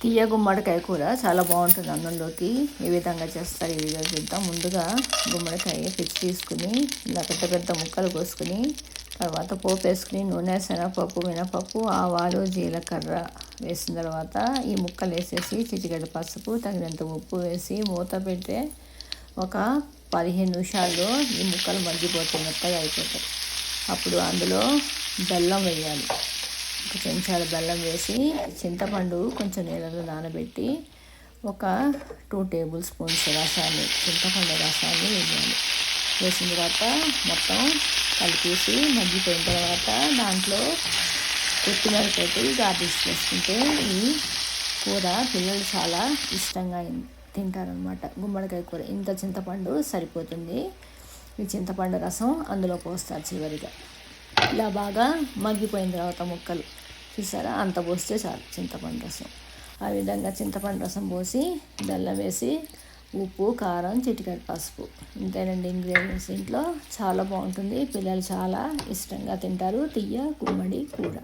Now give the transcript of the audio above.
తీయ గుమ్మడికాయ కూర చాలా బాగుంటుంది అన్నంలోకి. ఏ విధంగా చేస్తారు ఈ వీడియో చూద్దాం. ముందుగా గుమ్మడికాయ పిచ్చి తీసుకుని ఇలా పెద్ద పెద్ద ముక్కలు కోసుకుని తర్వాత పోపు వేసుకుని నూనె శనగపప్పు మినపప్పు ఆవాలు జీలకర్ర వేసిన తర్వాత ఈ ముక్కలు వేసేసి చిటికెడు పసుపు తగినంత ఉప్పు వేసి మూత పెడితే ఒక పదిహేను నిమిషాల్లో ఈ ముక్కలు మగ్గిపోతాయి మెత్తగా అయిపోతాయి. అప్పుడు అందులో బెల్లం వేయాలి. ఒక చెంచాల బెల్లం వేసి చింతపండు కొంచెం నీళ్ళలో నానబెట్టి ఒక టూ టేబుల్ స్పూన్స్ రసాన్ని చింతపండు రసాన్ని వేయాలి. వేసిన తర్వాత మొత్తం కలిపేసి మగ్గిపోయిన తర్వాత దాంట్లో కొత్తిమీర పెట్టి గార్నిష్ చేసుకుంటే ఈ కూర పిల్లలు చాలా ఇష్టంగా తింటారనమాట గుమ్మడికాయ కూర ఇంత చింతపండు సరిపోతుంది. ఈ చింతపండు రసం అందులో పోస్తారు చివరిగా. ఇలా బాగా మగ్గిపోయిన తర్వాత ముక్కలు. చూసారా? అంత పోస్తే చాలు చింతపండు రసం. ఆ విధంగా చింతపండు రసం పోసి బెల్లం వేసి ఉప్పు కారం చిటికెడు పసుపు. ఇంతేనండి ఇంగ్రీడియంట్స్ ఇంట్లో చాలా బాగుంటుంది. పిల్లలు చాలా ఇష్టంగా తింటారు. తీయ గుమ్మడి కూర.